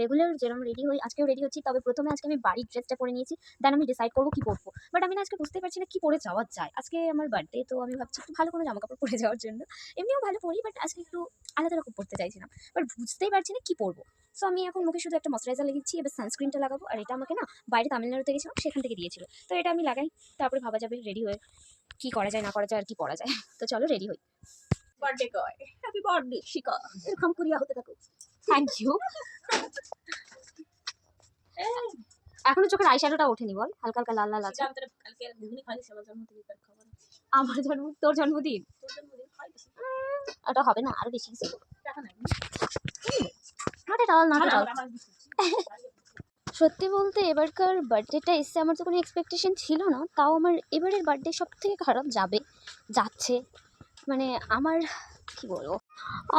Regular যেরকম ready হই, আজকেও রেডি হচ্ছি, তবে প্রথমে আজকে আমি বাড়ির ড্রেসটা পরে নিয়েছি দেন আমি ডিসাইড করব কী পরবো। বাট আমি না আজকে বুঝতে পারছি না কী পরে যাওয়া যায়। আজকে আমার বার্থডে তো আমি ভাবছি একটু ভালো কোনো জামা কাপড় পরে যাওয়ার জন্য। এমনিও ভালো পরি বাট আজকে একটু আলাদা রকম পরতে চাইছিলাম। বাট বুঝতেই পারছি না কী পরবো। সো আমি এখন মুখে শুধু একটা ময়শ্চারাইজার লাগিয়েছি, এবার সানস্ক্রিনটা লাগাবো, আর এটা আমাকে না বাইরে তামিলনাড়ুতে গেছিলাম, সেখান থেকে দিয়েছিল। তো এটা আমি লাগাই, তারপরে ভাবা যাবে রেডি হয়ে কী করা যায়, না করা যায়, আর কি পরা যায়। তো চলো রেডি হই। বার্থডে কয় হ্যাপি বার্থডে শিকা এরকম করিয়া হতে থাকো থ্যাংক ইউ এখনও চোখের আইশ্যাডোটা ওঠেনি বল? হালকা হালকা লাল লাল আছে। আমার জন্ম তোর জন্মদিন? ওটা হবে না আরও বেশি কিছু। টাকা নাই। Not at all not at all সত্যি বলতে এবারকার বার্থডেটা এসে আমার তো কোনো এক্সপেকটেশন ছিল না তাও আমার এবারের বার্থডে সব থেকে খারাপ যাবে যাচ্ছে। মানে আমার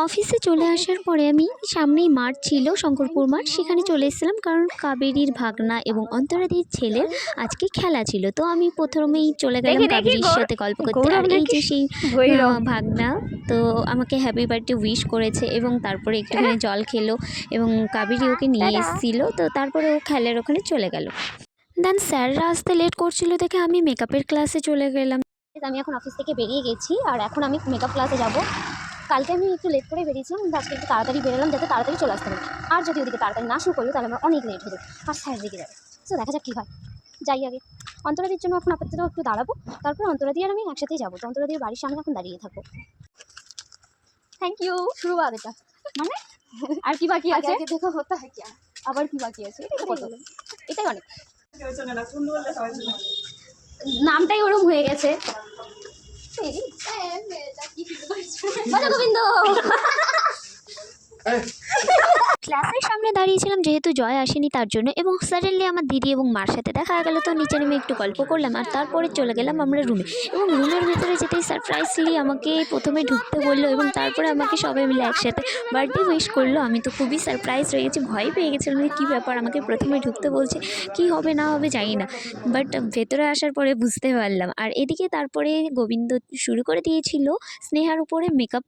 অফিসে চলে আসার পরে আমি সামনেই মাঠ ছিল শঙ্করপুর মাঠ। সেখানে চলে এসেছিলাম কারণ কাবেরীর ভাগনা এবং অন্তরাদির ছেলের আজকে খেলা ছিল। তো আমি প্রথমেই চলে গেলাম কাবেরীর সাথে গল্প করতে। আর এই যে সেই ভাগনা তো আমাকে হ্যাপি বার্থডে উইশ করেছে এবং তারপরে একটুখানি জল খেলো এবং কাবেরি ওকে নিয়ে। এসেছিল। তো তারপরে ও খেলার ওখানে চলে গেল। দেন স্যাররা আসতে লেট করছিল দেখে আমি মেকআপের ক্লাসে চলে গেলাম। আমি এখন অফিস থেকে বেরিয়ে গেছি আর এখন আমি মেকআপ ক্লাসে যাব। কালকে আমি একটু লেট করে বেরিয়েছিলাম কিন্তু আজকে একটু তাড়াতাড়ি বেরোলাম যাতে তাড়াতাড়ি চলে আসতে পারি। আর যদি ওদিকে তাড়াতাড়ি না শুরু করল তাহলে আমার অনেক লেট হয়ে যাবে। আর স্যার রেগে যাবে। সো দেখা যাক কী হয়। যাই আগে। অন্তরাদির জন্য এখন আপাতত একটু দাঁড়াবো। তারপর অন্তরাদি আর আমি একসাথেই যাব। তো অন্তরাদির বাড়ির সামনে এখন দাঁড়িয়ে থাকব। থ্যাংক ইউ শুরু বাদ এটা। মানে? আর কি বাকি আছে? দেখো হতা হয় কি। আবার কি বাকি আছে? এটাই তো কত? এটাই অনেক। নামটাই ওরম হয়ে গেছে। বাজা গোবিন্দ ক্লাসের সামনে দাঁড়িয়েছিলাম, যেহেতু জয় আসেনি তার জন্য, এবং সাডেনলি আমার দিদি এবং মার সাথে দেখা গেল, তো নিচে নেমে একটু গল্প করলাম, আর তারপরে চলে গেলাম আমরা রুমে এবং রুমের ভেতরে যেতেই সারপ্রাইজলি আমাকে প্রথমে ঢুকতে বলল, এবং তারপরে আমাকে সবাই মিলে একসাথে বার্থডে উইশ করল। আমি তো খুবই সারপ্রাইজ হয়ে গেছি, ভয় পেয়ে গেছিলাম যে কী ব্যাপার, আমাকে প্রথমে ঢুকতে বলছে, কি হবে না হবে জানি না। বাট ভেতরে আসার পরে বুঝতে পারলাম। আর এদিকে তারপরে গোবিন্দ শুরু করে দিয়েছিল, স্নেহার উপরে মেকআপ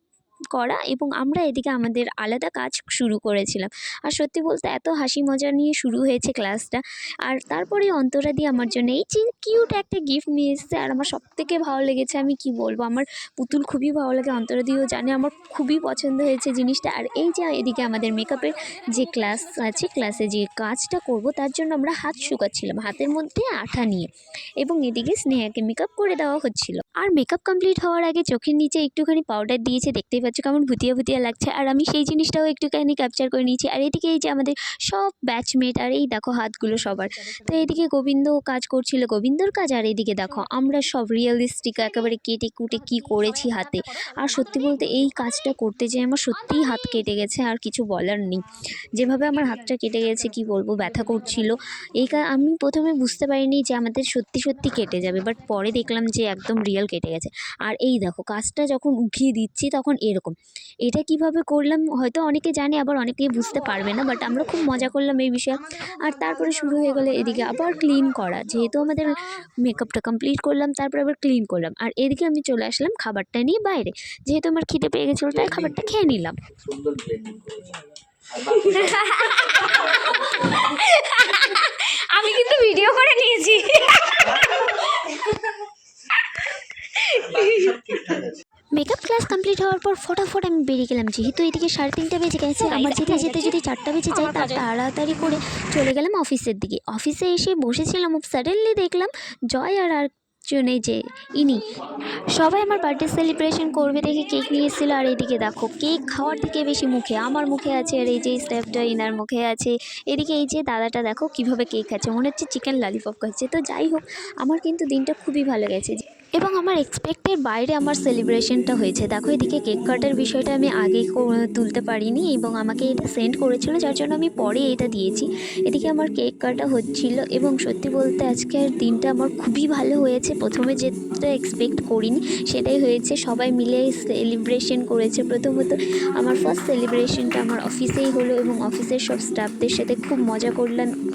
করা এবং আমরা এদিকে আমাদের আলাদা কাজ শুরু করেছিলাম। আর সত্যি বলতে এত হাসি মজা নিয়ে শুরু হয়েছে ক্লাসটা। আর তারপরে অন্তরা দিয়ে আমার জন্য এই যে কিউট একটা গিফট নিয়ে এসেছে আর আমার সব থেকে ভালো লেগেছে আমি কি বলব? আমার পুতুল খুবই ভালো লাগে, অন্তরা দিয়েও জানে আমার খুবই পছন্দ হয়েছে জিনিসটা। আর এই যে এদিকে আমাদের মেকআপের যে ক্লাস আছে ক্লাসে যে কাজটা করব তার জন্য আমরা হাত শুকাচ্ছিলাম, হাতের মধ্যে আঠা নিয়ে। এবং এদিকে স্নেহাকে মেকআপ করে দেওয়া হচ্ছিল। আর মেকআপ কমপ্লিট হওয়ার আগে চোখের নিচে একটুখানি পাউডার দিয়েছে, দেখতেই পাচ্ছ কেমন ভুতিয়া ভুতিয়া লাগছে। আর আমি সেই জিনিসটাও একটুখানি ক্যাপচার করে নিয়েছি। আর এদিকে এই যে আমাদের সব ব্যাচমেট আর এই দেখো হাতগুলো সবার। তো এদিকে গোবিন্দ কাজ করছিল। গোবিন্দর কাজ আর এদিকে দেখো, আমরা সব রিয়েলিস্টিক একেবারে কেটে কুটে কি করেছি হাতে। আর সত্যি বলতে এই কাজটা করতে যেয়ে আমার সত্যিই হাত কেটে গেছে, আর কিছু বলার নেই। যেভাবে আমার হাতটা কেটে গেছে, কি বলব, ব্যথা করছিল। এই আমি প্রথমে বুঝতে পারিনি যে আমাদের সত্যি সত্যি কেটে যাবে বাট পরে দেখলাম যে একদম রিয়েল কেটে গেছে। আর এই দেখো কাজটা যখন উঠিয়ে দিচ্ছি তখন এরকম। এটা কীভাবে করলাম হয়তো অনেকে জানে আবার অনেকেই বুঝতে পারবে না বাট আমরা খুব মজা করলাম এই বিষয়ে। আর তারপরে শুরু হয়ে গেলো এদিকে আবার ক্লিন করা। যেহেতু আমাদের মেকআপটা কমপ্লিট করলাম তারপর আবার ক্লিন করলাম। আর এদিকে আমি চলে আসলাম খাবারটা নিয়ে বাইরে। যেহেতু আমার খিদে পেয়ে গেছিল তাই খাবারটা খেয়ে নিলাম। সুন্দর ব্লেন্ডিং করেছে আর বাকি আমি কিন্তু ভিডিও করে নিয়েছি বাকি সব ঠিকঠাক আছে মেকআপ ক্লাস কমপ্লিট হওয়ার পর ফটাফট আমি বেরিয়ে গেলাম। যেহেতু এদিকে সাড়ে তিনটা বেজে গেছে আমার যেতে যেতে যদি চারটা বেজে যায় তার তাড়াতাড়ি করে চলে গেলাম অফিসের দিকে। অফিসে এসে বসেছিলাম সাডেনলি দেখলাম জয় আর আর জনে যে ইনি। সবাই আমার বার্থডে সেলিব্রেশন করবে দেখে কেক নিয়ে এসেছিল আর এদিকে দেখো কেক খাওয়ার থেকে বেশি মুখে আমার মুখে আছে আর এই যে স্টেপটা ইনার মুখে আছে। এদিকে এই যে দাদাটা দেখো কীভাবে কেক খাচ্ছে মনে হচ্ছে চিকেন ললিপপ খাচ্ছে। তো যাই হোক আমার কিন্তু দিনটা খুবই ভালো গেছে। এবং আমার এক্সপেক্টের বাইরে আমার সেলিব্রেশনটা হয়েছে। দেখো, এদিকে কেক কাটার বিষয়টা আমি আগেই কো- তুলতে পারিনি এবং আমাকে এটা সেন্ড করেছিল, যার জন্য আমি পরে এটা দিয়েছি। এদিকে আমার কেক কাটা হচ্ছিল এবং সত্যি বলতে আজকের দিনটা আমার খুবই ভালো হয়েছে। প্রথমে যেটা এক্সপেক্ট করিনি, সেটাই হয়েছে, সবাই মিলে সেলিব্রেশন করেছে। প্রথমত আমার ফার্স্ট সেলিব্রেশনটা আমার অফিসেই হলো এবং অফিসের সব স্টাফদের সাথে খুব মজা করলাম।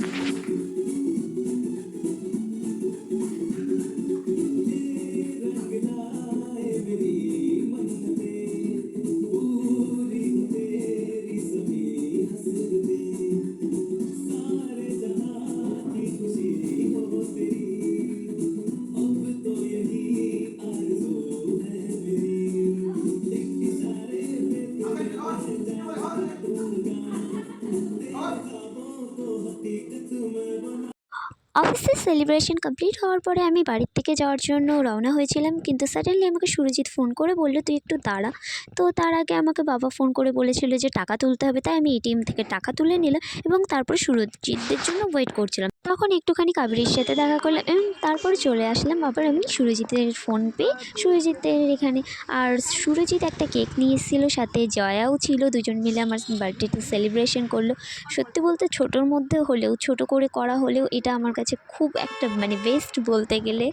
অফিসে সেলিব্রেশন কমপ্লিট হওয়ার পরে আমি বাড়ির থেকে যাওয়ার জন্য রওনা হয়েছিলাম। কিন্তু সাডেনলি আমাকে সুরজিৎ ফোন করে বলল, তুই একটু দাঁড়া। তো তার আগে আমাকে বাবা ফোন করে বলেছিল যে, টাকা তুলতে হবে। তাই আমি এটিএম থেকে টাকা তুলে নিলাম এবং তারপরে সুরজিৎদের জন্য ওয়েট করছিলাম। তখন একটুখানি কাবিরের সাথে দেখা করলাম তারপরে চলে আসলাম আবার আমি সুরজিতের ফোন পেয়ে সুরজিতের এখানে। আর সুরজিৎ একটা কেক নিয়ে এসেছিল সাথে জয়াও ছিল, দুজন মিলে আমার বার্থডেটা সেলিব্রেশন করল। সত্যি বলতে ছোটোর মধ্যে হলেও, ছোট করে করা হলেও এটা আমার কাছে খুব একটা মানে বেস্ট বলতে গেলে।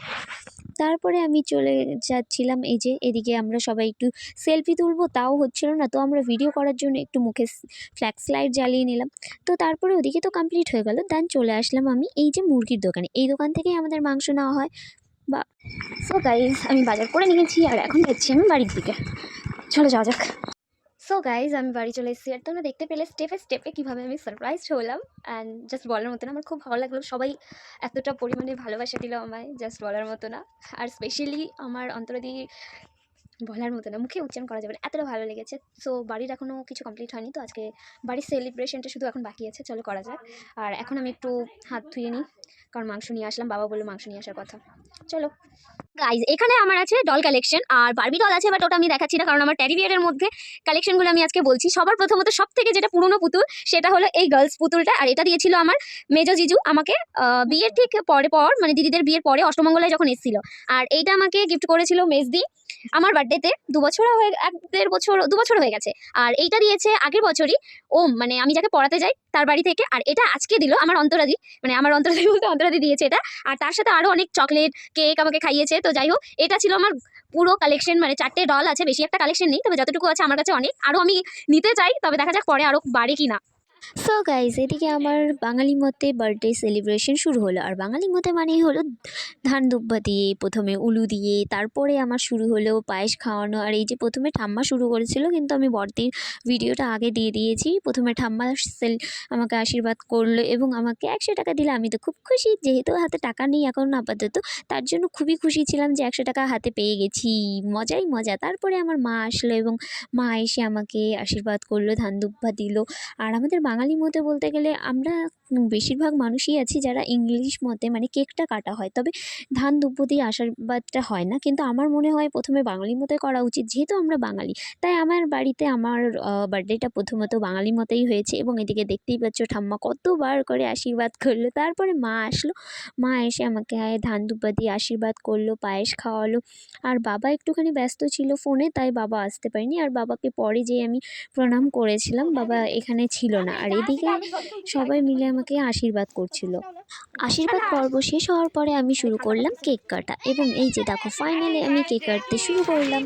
তারপরে আমি চলে যাচ্ছিলাম এই যে এদিকে আমরা সবাই একটু সেলফি তুলবো, তাও হচ্ছিল না। তো আমরা ভিডিও করার জন্য একটু মুখে ফ্ল্যাক্স লাইট জ্বালিয়ে নিলাম। তো তারপরে ওদিকে তো কমপ্লিট হয়ে গেল। দেন চলে আসলাম আমি এই যে মুরগির দোকানে। এই দোকান থেকেই আমাদের মাংস নেওয়া হয়। বা সো গাইজ আমি বাজার করে নিয়েছি। আর এখন যাচ্ছি আমি বাড়ির দিকে। চলো যাওয়া যাক। সো গাইজ আমি বাড়ি চলে এসেছি আর তোমরা দেখতে পেলে স্টেপে স্টেপে কীভাবে আমি সারপ্রাইজ হলাম অ্যান্ড জাস্ট বলার মতো না, আমার খুব ভালো লাগল। সবাই এতটা পরিমাণে ভালোবাসা দিল আমায় জাস্ট বলার মতো না। আর স্পেশালি আমার অন্তরদি বলার মতো না, মুখে উচ্চারণ করা যাবে না, এতটা ভালো লেগেছে। সো বাড়ির এখনও কিছু কমপ্লিট হয়নি, তো আজকে বাড়ির সেলিব্রেশনটা শুধু এখন বাকি আছে, চলো করা যাক। আর এখন আমি একটু হাত ধুয়ে নিই, কারণ মাংস নিয়ে আসলাম, বাবা বলল মাংস নিয়ে আসার কথা। চলো। গাইজ এখানে আমার আছে ডল কালেকশন আর বারবি ডল আছে বাট ওটা আমি দেখাচ্ছি না, কারণ আমার ট্যাডি বিয়ারের মধ্যে কালেকশনগুলো আমি আজকে বলছি। সবার প্রথমত সব থেকে যেটা পুরনো পুতুল, সেটা হলো এই গার্লস পুতুলটা, আর এটা দিয়েছিল আমার মেজো জিজু। আমাকে বিয়ের ঠিক পরে পর মানে দিদিদের বিয়ের পরে অষ্টমঙ্গলায় যখন এসেছিল। আর এইটা আমাকে গিফট করেছিল মেজদি আমার বার্থডেতে দু বছর হয়ে, এক দেড় বছর, দু বছর হয়ে গেছে। আর এইটা দিয়েছে আগের বছরই ওম মানে আমি যাকে পড়াতে যাই তার বাড়ি থেকে। আর এটা আজকে দিল আমার অন্তরাদি মানে আমার অন্তরাদি বলতে অন্তরাদি দিয়েছে এটা। আর তার সাথে আরও অনেক চকলেট কেক আমাকে খাইয়েছে। তো যাই হোক, এটা ছিল আমার পুরো কালেকশন মানে চারটে ডল আছে, বেশি একটা কালেকশন নেই, তবে যতটুকু আছে আমার কাছে অনেক। আরও আমি নিতে চাই, তবে দেখা যাক পরে আরও বাড়ে কি না সো গাইজ এদিকে আমার বাঙালি মতে বার্থডে সেলিব্রেশন শুরু হলো। আর বাঙালি মতে মানেই হলো ধান দুব্বা দিয়ে, প্রথমে উলু দিয়ে, তারপরে আমার শুরু হলো পায়েস খাওয়ানো। আর এই যে প্রথমে ঠাম্মা শুরু করেছিল, কিন্তু আমি বর্তির ভিডিওটা আগে দিয়ে দিয়েছি। প্রথমে ঠাম্মা সেল আমাকে আশীর্বাদ করল এবং আমাকে একশো টাকা দিলে। আমি তো খুব খুশি, যেহেতু হাতে টাকা নেই এখন আপাতত। তার জন্য খুবই খুশি ছিলাম যে একশো টাকা হাতে পেয়ে গেছি। মজাই মজা। তারপরে আমার মা আসলো এবং মা এসে আমাকে আশীর্বাদ করল, ধান দুব্বা দিল। আর আমাদের বাঙালি মতে বলতে গেলে আমরা বেশিরভাগ মানুষই আছে যারা ইংলিশ মতে মানে কেকটা কাটা হয়। তবে ধান দুব্ব দিয়ে আশীর্বাদটা হয় না। কিন্তু আমার মনে হয় প্রথমে বাঙালি মতে করা উচিত, যেহেতু আমরা বাঙালি। তাই আমার বাড়িতে আমার বার্থডেটা প্রথমত বাঙালি মতেই হয়েছে এবং এদিকে দেখতেই পাচ্ছ ঠাম্মা কতবার করে আশীর্বাদ করল। তারপরে মা আসলো। মা এসে আমাকে ধান দুব্বা দিয়ে আশীর্বাদ করল, পায়েস খাওয়ালো। আর বাবা একটুখানি ব্যস্ত ছিল ফোনে, তাই বাবা আসতে পারেনি। আর বাবাকে পরে যেয়ে আমি প্রণাম করেছিলাম। বাবা এখানে ছিল না। আর এদিকে সবাই মিলে আমাকে আশীর্বাদ করছিল। আশীর্বাদ পর্ব শেষ হওয়ার পরে আমি শুরু করলাম কেক কাটা এবং এই যে দেখো ফাইনালি আমি কেক কাটতে শুরু করলাম।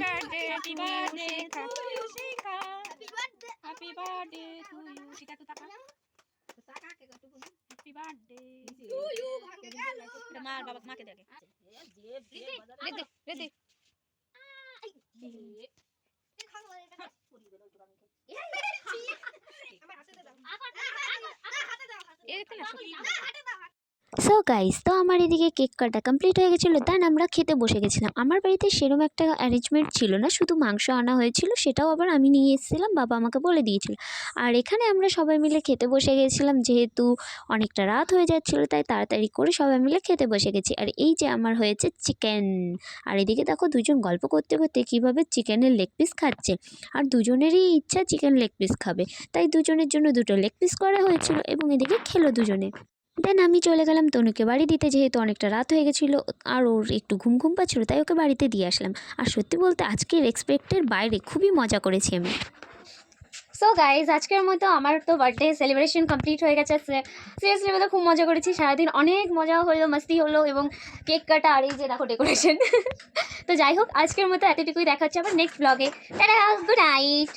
হ্যাপি বার্থডে টু ইউ ঠিক আছে টাকা হ্যাপি বার্থডে টু ইউ মার বাবা মাকে দেখে দে দে সো গাইস তো আমার এদিকে কেক কাটা কমপ্লিট হয়ে গেছিল দেন আমরা খেতে বসে গেছিলাম। আমার বাড়িতে সেরকম একটা অ্যারেঞ্জমেন্ট ছিল না, শুধু মাংস আনা হয়েছিল, সেটাও আবার আমি নিয়ে এসেছিলাম, বাবা আমাকে বলে দিয়েছিল। আর এখানে আমরা সবাই মিলে খেতে বসে গেছিলাম, যেহেতু অনেকটা রাত হয়ে যাচ্ছিল, তাই তাড়াতাড়ি করে সবাই মিলে খেতে বসে গেছি। আর এই যে আমার হয়েছে চিকেন আর এদিকে দেখো, দুজন গল্প করতে করতে কীভাবে চিকেনের লেগ পিস খাচ্ছে। আর দুজনেরই ইচ্ছা চিকেন লেগ পিস খাবে। তাই দুজনের জন্য দুটো লেগ পিস করা হয়েছিল এবং এদিকে খেলো দুজনে। দেন আমি চলে গেলাম তনুকে বাড়ি দিতে, যেহেতু অনেকটা রাত হয়ে গেছিল, আর ওর একটু ঘুম ঘুম পাচ্ছিলো, তাই ওকে বাড়িতে দিয়ে আসলাম। আর সত্যি বলতে আজকের এক্সপেক্টের বাইরে খুবই মজা করেছি আমি। সো গাইজ আজকের মতো আমার তো বার্থডে সেলিব্রেশন কমপ্লিট হয়ে গেছে। সিরিয়াসলি বলতে খুব মজা করেছি। সারাদিন অনেক মজা হলো, মাস্তি হলো, এবং কেক কাটা আর এই যে দেখো ডেকোরেশন তো যাই হোক, আজকের মতো এতটুকুই দেখা হচ্ছে আবার নেক্সট ব্লগে গুড নাইট